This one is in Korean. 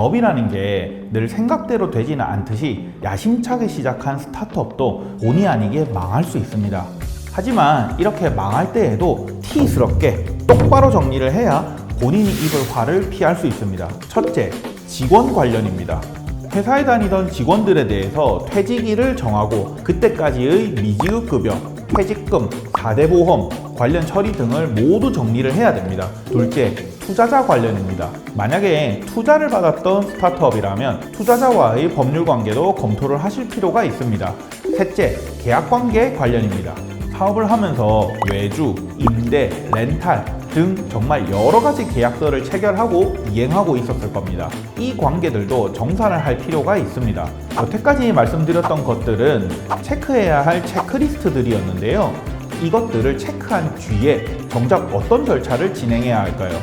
사업이라는 게 늘 생각대로 되지는 않듯이 야심차게 시작한 스타트업도 본의 아니게 망할 수 있습니다. 하지만 이렇게 망할 때에도 티스럽게 똑바로 정리를 해야 본인이 입을 화를 피할 수 있습니다. 첫째, 직원 관련입니다. 회사에 다니던 직원들에 대해서 퇴직일을 정하고 그때까지의 미지급 급여, 퇴직금, 4대 보험, 관련 처리 등을 모두 정리를 해야 됩니다. 둘째, 투자자 관련입니다. 만약에 투자를 받았던 스타트업이라면 투자자와의 법률 관계도 검토를 하실 필요가 있습니다. 셋째, 계약 관계 관련입니다. 사업을 하면서 외주, 임대, 렌탈 등 정말 여러 가지 계약서를 체결하고 이행하고 있었을 겁니다. 이 관계들도 정산을 할 필요가 있습니다. 여태까지 말씀드렸던 것들은 체크해야 할 체크리스트들이었는데요. 이것들을 체크한 뒤에 정작 어떤 절차를 진행해야 할까요?